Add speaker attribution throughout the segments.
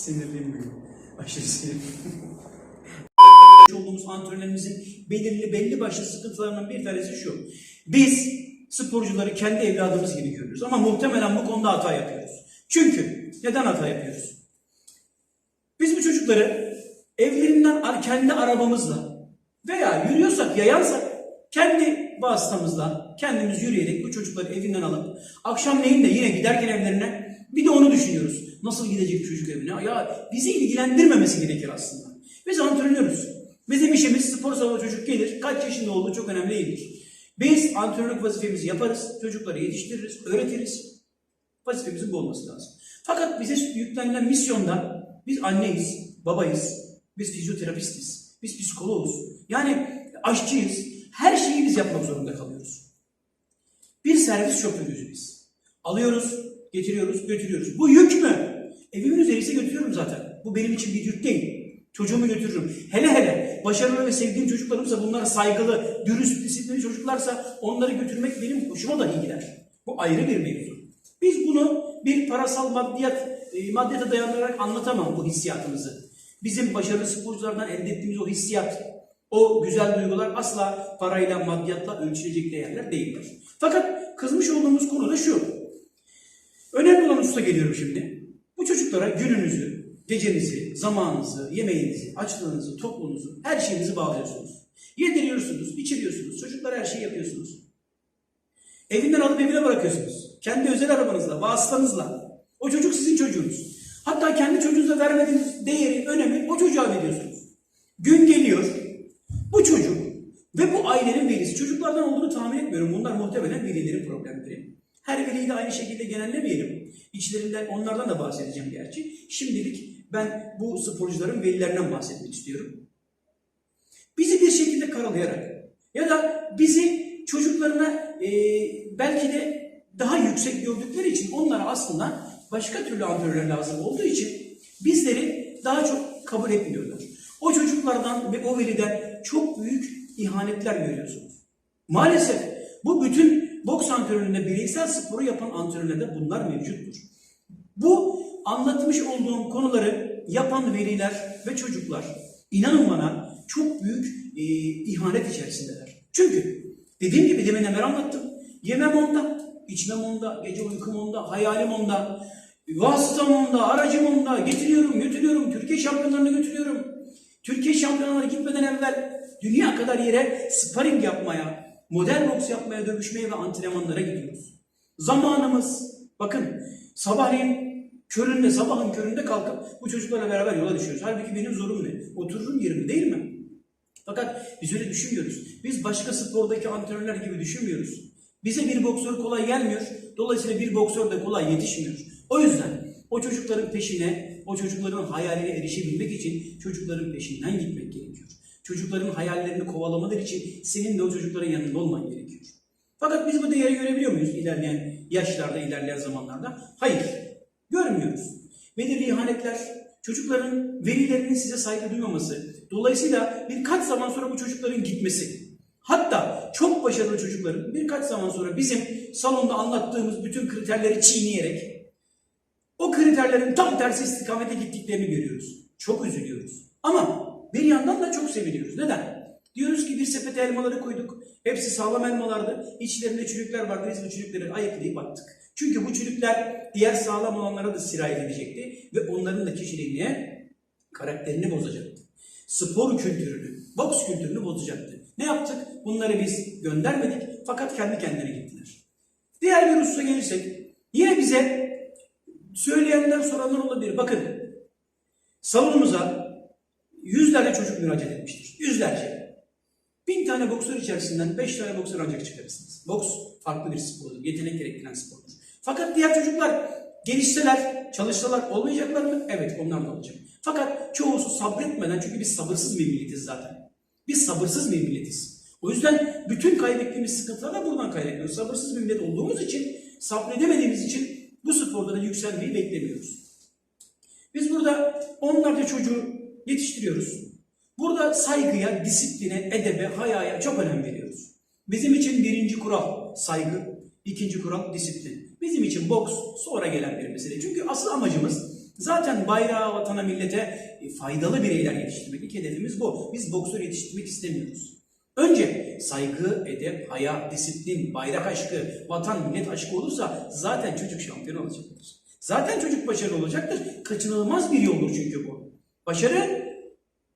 Speaker 1: Sinirliyim bugün. Aşırı sinirliyim. olduğumuz antrenörlerimizin belirli belli başlı sıkıntılarından bir tanesi şu. Biz sporcuları kendi evladımız gibi görüyoruz ama muhtemelen bu konuda hata yapıyoruz. Çünkü neden hata yapıyoruz? Biz bu çocukları evlerinden kendi arabamızla veya yürüyorsak, yayansak kendi vasıtamızla kendimiz yürüyerek bu çocukları evinden alıp akşamleyin de yine giderken evlerine bir de onu düşünüyoruz. Nasıl gidecek çocuk evine? Ya bizi ilgilendirmemesi gerekir aslında. Biz antrenörüz. Bizim işimiz spor salonu çocuk gelir. Kaç yaşında olduğu çok önemli değildir. Biz antrenörlük vazifemizi yaparız. Çocukları yetiştiririz, öğretiriz. Vazifemizin bu olması lazım. Fakat bize yüklenilen misyonda biz anneyiz, babayız, biz fizyoterapistiz, biz psikologuz. Yani aşçıyız. Her şeyi biz yapmak zorunda kalıyoruz. Bir servis şoförüyüz biz. Alıyoruz, getiriyoruz, götürüyoruz. Bu yük mü? Evimin üzeriyse götürüyorum zaten. Bu benim için bir yük değil. Çocuğumu götürürüm. Hele hele başarılı ve sevdiğim çocuklarımsa bunlar saygılı, dürüst, disiplinli çocuklarsa onları götürmek benim hoşuma da iyi gider. Bu ayrı bir mevzu. Biz bunu bir parasal maddiyat, e, maddiyata dayandırarak anlatamam bu hissiyatımızı. Bizim başarılı sporculardan elde ettiğimiz o hissiyat, o güzel duygular asla parayla, maddiyatla ölçülecek değerler değiller. Fakat kızmış olduğumuz konu da şu. Önemli olan usta geliyorum şimdi. Bu çocuklara gününüzü, gecenizi, zamanınızı, yemeğinizi, açlığınızı, tokluğunuzu, her şeyinizi bağlıyorsunuz. Yediriyorsunuz, içiriyorsunuz, çocuklara her şeyi yapıyorsunuz. Evinden alıp evine bırakıyorsunuz. Kendi özel arabanızla, vasıtanızla. O çocuk sizin çocuğunuz. Hatta kendi çocuğunuza vermediğiniz değeri, önemi o çocuğa veriyorsunuz. Gün geliyor, bu çocuk ve bu ailenin velisi çocuklardan olduğunu tahmin etmiyorum. Bunlar muhtemelen velilerin problemleri. Her veliyi de aynı şekilde genellemeyelim. İçlerinden onlardan da bahsedeceğim gerçi. Şimdilik ben bu sporcuların velilerinden bahsetmek istiyorum. Bizi bir şekilde karalayarak ya da bizi çocuklarına e, belki de daha yüksek gördükleri için onlara aslında başka türlü antrenörler lazım olduğu için bizleri daha çok kabul etmiyorlar. O çocuklardan ve o veliden çok büyük ihanetler görüyorsunuz. Maalesef bu bütün boks antrenöründe bireysel sporu yapan antrenörlerde bunlar mevcuttur. Bu anlatmış olduğum konuları yapan veliler ve çocuklar inanın bana çok büyük e, ihanet içerisindeler. Çünkü dediğim gibi demin Ömer anlattım. Yemem onda, içmem onda, gece uykum onda, hayalim onda, vasıtam onda, aracım onda, getiriyorum, götürüyorum, Türkiye şampiyonlarına götürüyorum. Türkiye şampiyonlarına gitmeden evvel dünya kadar yere sparring yapmaya, model boks yapmaya, dövüşmeye ve antrenmanlara gidiyoruz. Zamanımız, bakın sabahleyin köründe, sabahın köründe kalkıp bu çocuklarla beraber yola düşüyoruz. Halbuki benim zorum ne? Otururum yerimde değil mi? Fakat biz öyle düşünmüyoruz. Biz başka spordaki antrenörler gibi düşünmüyoruz. Bize bir boksör kolay gelmiyor. Dolayısıyla bir boksör de kolay yetişmiyor. O yüzden o çocukların peşine, o çocukların hayaline erişebilmek için çocukların peşinden gitmek gerekiyor. Çocukların hayallerini kovalamaları için senin de o çocukların yanında olman gerekiyor. Fakat biz bu değeri görebiliyor muyuz ilerleyen yaşlarda, ilerleyen zamanlarda? Hayır, görmüyoruz. Belirli ihanetler, çocukların velilerinin size saygı duymaması, dolayısıyla birkaç zaman sonra bu çocukların gitmesi, hatta çok başarılı çocukların birkaç zaman sonra bizim salonda anlattığımız bütün kriterleri çiğneyerek o kriterlerin tam tersi istikamete gittiklerini görüyoruz. Çok üzülüyoruz. Ama bir yandan da çok seviniyoruz. Neden? Diyoruz ki bir sepete elmaları koyduk. Hepsi sağlam elmalardı. İçlerinde çürükler vardı. Biz bu çürükleri ayıklayıp attık. Çünkü bu çürükler diğer sağlam olanlara da sirayet edecekti. Ve onların da kişiliğini, karakterini bozacaktı. Spor kültürünü, boks kültürünü bozacaktı. Ne yaptık? Bunları biz göndermedik fakat kendi kendine gittiler. Diğer bir hususa gelirsek yine bize söyleyenler soranlar olabilir. Bakın salonumuza yüzlerce çocuk müracaat etmiştir. Yüzlerce. Bin tane boksör içerisinden beş tane boksör ancak çıkarırsınız. Boks farklı bir spordur. Yetenek gerektiren spordur. Fakat diğer çocuklar gelişseler, çalışsalar olmayacaklar mı? Evet onlar da olacak. Fakat çoğusu sabretmeden çünkü biz sabırsız bir milletiz zaten. Biz sabırsız bir milletiz. O yüzden bütün kaybettiğimiz sıkıntılar da buradan kaynaklanıyor. Sabırsız bir millet olduğumuz için, sabredemediğimiz için bu sporda da yükselmeyi beklemiyoruz. Biz burada onlarca çocuğu yetiştiriyoruz. Burada saygıya, disipline, edebe, hayaya çok önem veriyoruz. Bizim için birinci kural saygı, ikinci kural disiplin. Bizim için boks sonra gelen bir mesele. Çünkü asıl amacımız Zaten bayrağa, vatana, millete e, faydalı bireyler yetiştirmek. İlk hedefimiz bu. Biz boksör yetiştirmek istemiyoruz. Önce saygı, edep, haya, disiplin, bayrak aşkı, vatan, millet aşkı olursa zaten çocuk şampiyon olacaktır. Zaten çocuk başarılı olacaktır. Kaçınılmaz bir yoldur çünkü bu. Başarı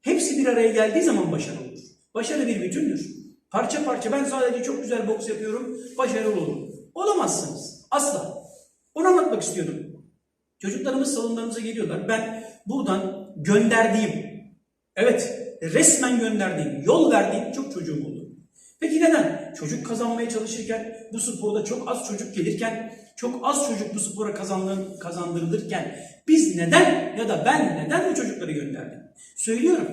Speaker 1: hepsi bir araya geldiği zaman başarı olur. Başarı bir bütündür. Parça parça ben sadece çok güzel boks yapıyorum, başarılı olurum. Olamazsınız. Asla. Onu anlatmak istiyordum. Çocuklarımız salonlarımıza geliyorlar. Ben buradan gönderdiğim, evet resmen gönderdiğim, yol verdiğim çok çocuğum oldu. Peki neden? Çocuk kazanmaya çalışırken, bu sporda çok az çocuk gelirken, çok az çocuk bu spora kazandırılırken, biz neden ya da ben neden bu çocukları gönderdim? Söylüyorum.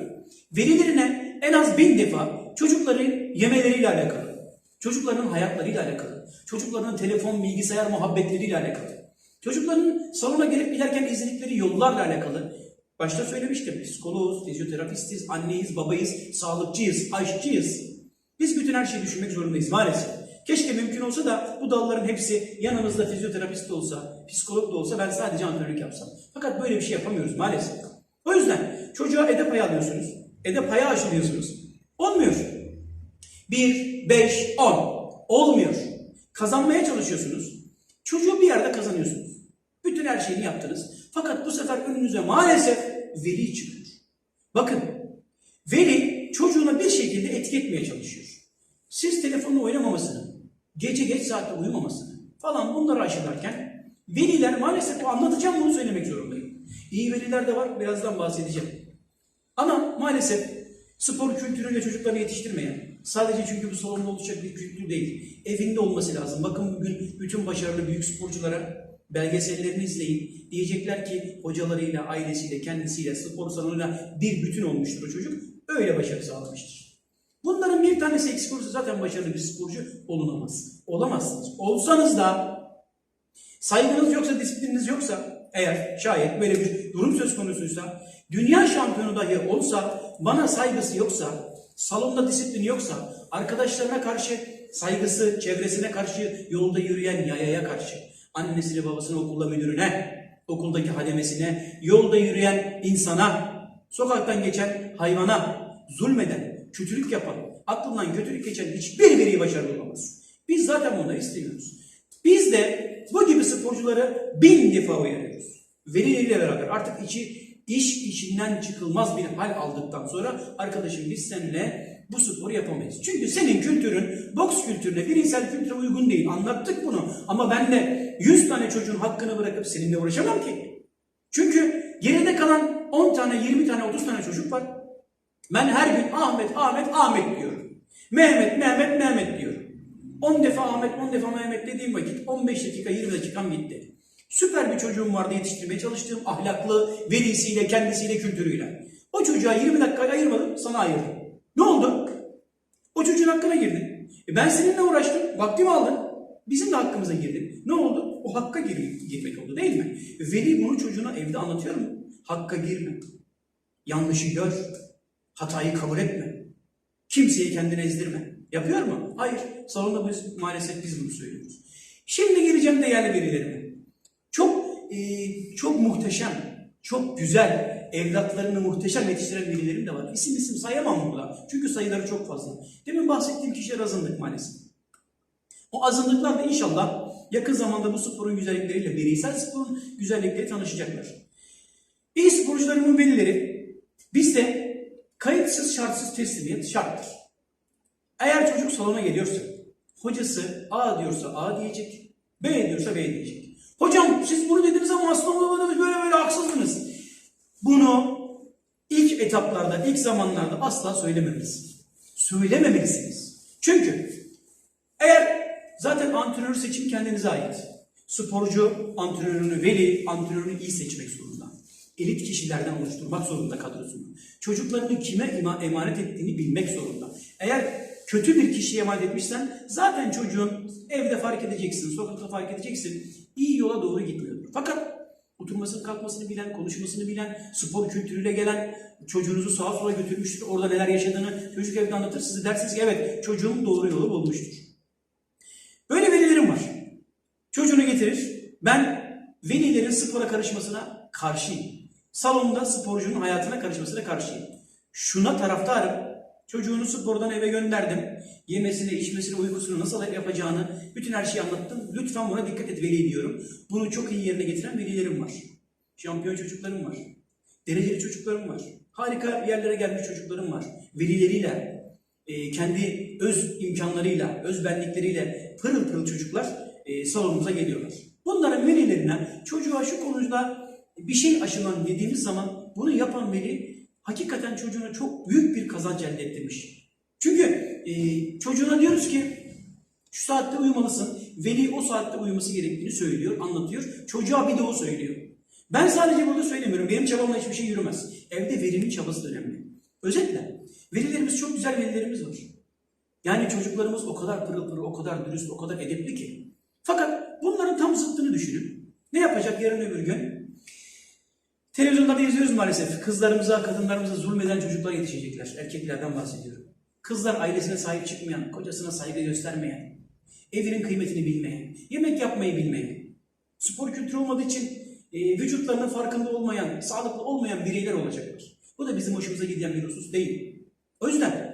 Speaker 1: Velilerine en az bin defa çocukların yemeleriyle alakalı, çocukların hayatlarıyla alakalı, çocukların telefon, bilgisayar muhabbetleriyle alakalı, çocukların salona gelip giderken izledikleri yollarla alakalı. Başta söylemiştim. Psikoloğuz, fizyoterapistiz, anneyiz, babayız, sağlıkçıyız, aşçıyız. Biz bütün her şeyi düşünmek zorundayız maalesef. Keşke mümkün olsa da bu dalların hepsi yanımızda fizyoterapist de olsa, psikolog da olsa ben sadece antrenörlük yapsam. Fakat böyle bir şey yapamıyoruz maalesef. O yüzden çocuğa edep payı alıyorsunuz. Edep payı aşılıyorsunuz. Olmuyor. 1, 5, 10. Olmuyor. Kazanmaya çalışıyorsunuz. Çocuğu bir yerde kazanıyorsunuz. Bütün her şeyini yaptınız. Fakat bu sefer önünüze maalesef veli çıkıyor. Bakın, veli çocuğuna bir şekilde etki etmeye çalışıyor. Siz telefonla oynamamasını, gece geç saatte uyumamasını falan bunları aşılarken veliler maalesef bu anlatacağım bunu söylemek zorundayım. İyi veliler de var, birazdan bahsedeceğim. Ama maalesef spor kültürüyle çocuklarını yetiştirmeyen, sadece çünkü bu salonda olacak bir kültür değil, evinde olması lazım. Bakın bugün bütün başarılı büyük sporculara belgesellerini izleyin. Diyecekler ki hocalarıyla, ailesiyle, kendisiyle, spor salonuyla bir bütün olmuştur o çocuk. Öyle başarı sağlamıştır. Bunların bir tanesi eksik olursa zaten başarılı bir sporcu olunamaz. Olamazsınız. Olsanız da saygınız yoksa, disiplininiz yoksa, eğer şayet böyle bir durum söz konusuysa, dünya şampiyonu dahi olsa, bana saygısı yoksa, salonda disiplini yoksa, arkadaşlarına karşı saygısı, çevresine karşı, yolda yürüyen yayaya karşı, annesine, babasına, okulda müdürüne, okuldaki hademesine, yolda yürüyen insana, sokaktan geçen hayvana, zulmeden, kötülük yapan, aklından kötülük geçen hiçbir biri başarılı olamaz. Biz zaten bunları istemiyoruz. Biz de bu gibi sporcuları bin defa uyarıyoruz. Velileriyle beraber artık içi iş içinden çıkılmaz bir hal aldıktan sonra arkadaşım biz seninle bu sporu yapamayız. Çünkü senin kültürün boks kültürüne, bireysel kültüre uygun değil. Anlattık bunu. Ama ben de 100 tane çocuğun hakkını bırakıp seninle uğraşamam ki. Çünkü geride kalan 10 tane, 20 tane, 30 tane çocuk var. Ben her gün Ahmet, Ahmet, Ahmet diyorum. Mehmet, Mehmet, Mehmet diyorum. 10 defa Ahmet, 10 defa Mehmet dediğim vakit 15 dakika, 20 dakikam gitti. Süper bir çocuğum vardı yetiştirmeye çalıştığım ahlaklı, velisiyle, kendisiyle, kültürüyle. O çocuğa 20 dakika ayırmadım, sana ayırdım. Ne oldu? O çocuğun hakkına girdin. E ben seninle uğraştım, vaktimi aldın. Bizim de hakkımıza girdin. Ne oldu? O hakka gir girmek oldu değil mi? Veli bunu çocuğuna evde anlatıyor mu? Hakka girme. Yanlışı gör. Hatayı kabul etme. Kimseyi kendine ezdirme. Yapıyor mu? Hayır. Salonda biz, maalesef biz bunu söylüyoruz. Şimdi gireceğim değerli velilerime. Çok e, çok muhteşem, çok güzel, evlatlarını muhteşem yetiştiren velilerim de var. İsim isim sayamam burada. Çünkü sayıları çok fazla. Demin bahsettiğim kişiler azınlık maalesef. O azınlıklar da inşallah yakın zamanda bu sporun güzellikleriyle, bireysel sporun güzellikleri tanışacaklar. İyi sporcularımın velileri bizde kayıtsız şartsız teslimiyet şarttır. Eğer çocuk salona geliyorsa, hocası A diyorsa A diyecek, B diyorsa B diyecek. Hocam siz bunu dediniz ama aslında böyle böyle haksızdınız. Bunu ilk etaplarda, ilk zamanlarda asla söylememelisin. Söylememelisiniz. Çünkü eğer zaten antrenör seçimi kendinize ait. Sporcu antrenörünü, veli antrenörünü iyi seçmek zorunda. Elit kişilerden oluşturmak zorunda kadrosunu. Çocuklarını kime emanet ettiğini bilmek zorunda. Eğer kötü bir kişiye emanet etmişsen zaten çocuğun evde fark edeceksin, sokakta fark edeceksin. İyi yola doğru gitmiyordur. Fakat oturmasını kalkmasını bilen, konuşmasını bilen, spor kültürüyle gelen, çocuğunuzu sağa sola götürmüştür, orada neler yaşadığını çocuk evde anlatır, size dersiniz ki evet çocuğum doğru yolu bulmuştur. Böyle velilerim var. Çocuğunu getirir, ben velilerin spora karışmasına karşıyım. Salonda sporcunun hayatına karışmasına karşıyım. Şuna taraftarım. Çocuğunu spordan eve gönderdim. Yemesini, içmesini, uykusunu nasıl yapacağını bütün her şeyi anlattım. Lütfen buna dikkat et veli diyorum. Bunu çok iyi yerine getiren velilerim var. Şampiyon çocuklarım var. Dereceli çocuklarım var. Harika yerlere gelmiş çocuklarım var. Velileriyle, e, kendi öz imkanlarıyla, öz benlikleriyle pırıl pırıl çocuklar e, salonumuza geliyorlar. Bunların velilerine çocuğa şu konuda bir şey aşılan dediğimiz zaman bunu yapan veli hakikaten çocuğuna çok büyük bir kazanç elde ettirmiş. Çünkü e, çocuğuna diyoruz ki şu saatte uyumalısın. Veli o saatte uyuması gerektiğini söylüyor, anlatıyor. Çocuğa bir de o söylüyor. Ben sadece burada söylemiyorum. Benim çabamla hiçbir şey yürümez. Evde velinin çabası da önemli. Özetle velilerimiz çok güzel velilerimiz var. Yani çocuklarımız o kadar pırıl pırıl, o kadar dürüst, o kadar edepli ki. Fakat bunların tam zıttını düşünün. Ne yapacak yarın öbür gün? Televizyonda da izliyoruz maalesef. Kızlarımıza, kadınlarımıza zulmeden çocuklar yetişecekler. Erkeklerden bahsediyorum. Kızlar ailesine sahip çıkmayan, kocasına saygı göstermeyen, evinin kıymetini bilmeyen, yemek yapmayı bilmeyen, spor kültürü olmadığı için e, vücutlarının farkında olmayan, sağlıklı olmayan bireyler olacaklar. Bu da bizim hoşumuza giden bir husus değil. O yüzden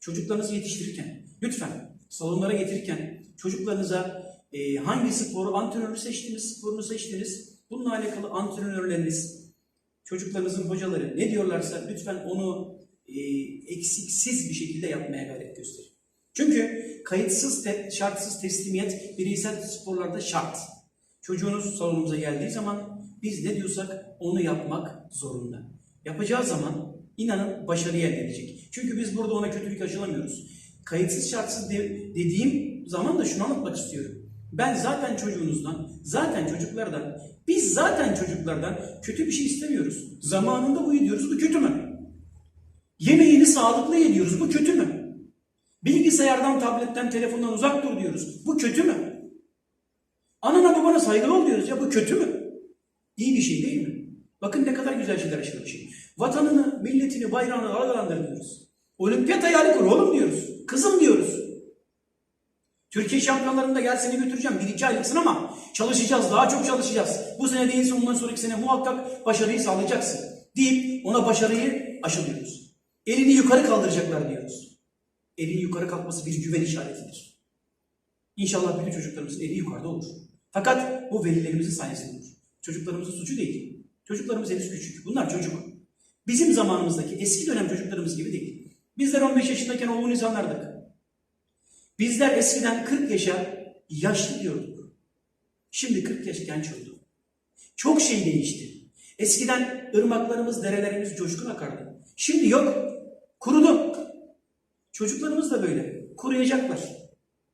Speaker 1: çocuklarınızı yetiştirirken, lütfen salonlara getirirken çocuklarınıza e, hangi sporu, antrenörü seçtiniz, sporunu seçtiniz, bununla alakalı antrenörleriniz, çocuklarınızın hocaları ne diyorlarsa lütfen onu e, eksiksiz bir şekilde yapmaya gayret gösterin. Çünkü kayıtsız, te- şartsız teslimiyet bireysel sporlarda şart. Çocuğunuz salonumuza geldiği zaman biz ne diyorsak onu yapmak zorunda. Yapacağı zaman inanın başarıya elde edecek. Çünkü biz burada ona kötülük aşılamıyoruz. Kayıtsız şartsız de- dediğim zaman da şunu anlatmak istiyorum. Ben zaten çocuğunuzdan, zaten çocuklardan, biz zaten çocuklardan kötü bir şey istemiyoruz. Zamanında uyu diyoruz, bu kötü mü? Yemeğini sağlıklı ye diyoruz, bu kötü mü? Bilgisayardan, tabletten, telefondan uzak dur diyoruz, bu kötü mü? Anana babana saygılı ol diyoruz ya bu kötü mü? İyi bir şey değil mi? Bakın ne kadar güzel şeyler aşılamışım. Vatanını, milletini, bayrağını dalgalandır diyoruz. Olimpiyat hayali kur oğlum diyoruz. Kızım. Türkiye şampiyonlarında gel seni götüreceğim. Bir iki aylıksın ama çalışacağız, daha çok çalışacağız. Bu sene değilse ondan sonraki sene muhakkak başarıyı sağlayacaksın. Deyip ona başarıyı aşılıyoruz. Elini yukarı kaldıracaklar diyoruz. Elini yukarı kalkması bir güven işaretidir. İnşallah bütün çocuklarımızın eli yukarıda olur. Fakat bu velilerimizin sayesinde olur. Çocuklarımızın suçu değil. Çocuklarımız henüz küçük. Bunlar çocuk. Bizim zamanımızdaki eski dönem çocuklarımız gibi değil. Bizler 15 yaşındayken olgun insanlardık. Bizler eskiden 40 yaşa yaşlı diyorduk. Şimdi 40 yaş genç oldu. Çok şey değişti. Eskiden ırmaklarımız, derelerimiz coşkun akardı. Şimdi yok. Kurudu. Çocuklarımız da böyle. Kuruyacaklar.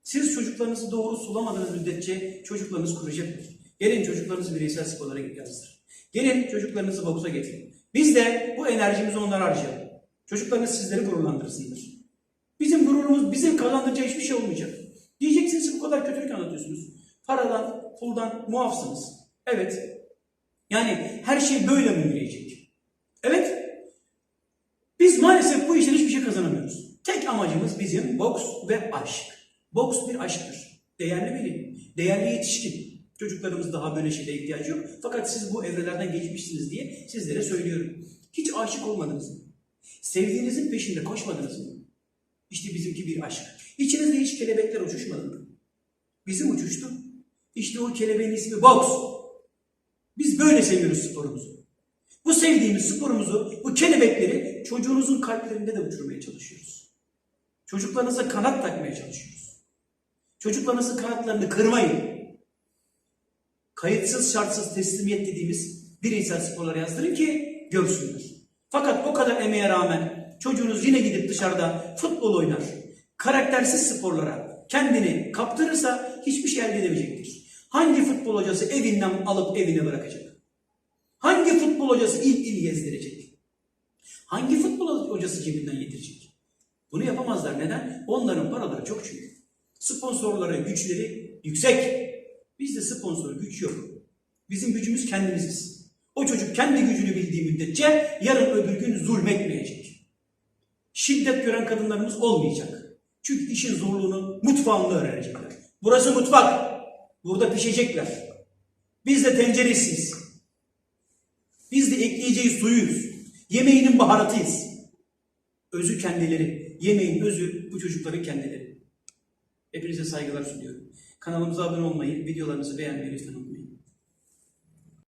Speaker 1: Siz çocuklarınızı doğru sulamadığınız müddetçe çocuklarınız kuruyacaklar. Gelin çocuklarınızı bireysel sporlara yazdır. Gelin çocuklarınızı boksa getirin. Biz de bu enerjimizi onlara harcayalım. Çocuklarınız sizleri gururlandırsındır. Bizim gururumuz bize kazandıracağı hiçbir şey olmayacak. Diyeceksiniz bu kadar kötülük anlatıyorsunuz. Paradan, puldan muafsınız. Evet. Yani her şey böyle mi yürüyecek? Evet. Biz maalesef bu işten hiçbir şey kazanamıyoruz. Tek amacımız bizim boks ve aşk. Boks bir aşktır. Değerli veli, değerli yetişkin. Çocuklarımız daha böyle şeylere ihtiyacı yok. Fakat siz bu evrelerden geçmişsiniz diye sizlere söylüyorum. Hiç aşık olmadınız mı? Sevdiğinizin peşinde koşmadınız mı? İşte bizimki bir aşk. İçinizde hiç kelebekler uçuşmadı mı? Bizim uçuştu. İşte o kelebeğin ismi boks. Biz böyle seviyoruz sporumuzu. Bu sevdiğimiz sporumuzu, bu kelebekleri çocuğunuzun kalplerinde de uçurmaya çalışıyoruz. Çocuklarınıza kanat takmaya çalışıyoruz. Çocuklarınızın kanatlarını kırmayın. Kayıtsız şartsız teslimiyet dediğimiz bireysel sporlara yazdırın ki görsünler. Fakat o kadar emeğe rağmen çocuğunuz yine gidip dışarıda futbol oynar. Karaktersiz sporlara kendini kaptırırsa hiçbir şey elde edemeyecektir. Hangi futbol hocası evinden alıp evine bırakacak? Hangi futbol hocası il il gezdirecek? Hangi futbol hocası cebinden yedirecek? Bunu yapamazlar. Neden? Onların paraları çok çünkü. Sponsorlara güçleri yüksek. Bizde sponsor güç yok. Bizim gücümüz kendimiziz. O çocuk kendi gücünü bildiği müddetçe yarın öbür gün zulmetmeyecek. Şiddet gören kadınlarımız olmayacak. Çünkü işin zorluğunu mutfağında öğrenecekler. Burası mutfak. Burada pişecekler. Biz de tenceresiyiz. Biz de ekleyeceği suyuyuz. Yemeğinin baharatıyız. Özü kendileri. Yemeğin özü bu çocukların kendileri. Hepinize saygılar sunuyorum. Kanalımıza abone olmayı, videolarımızı beğenmeyi lütfen unutmayın.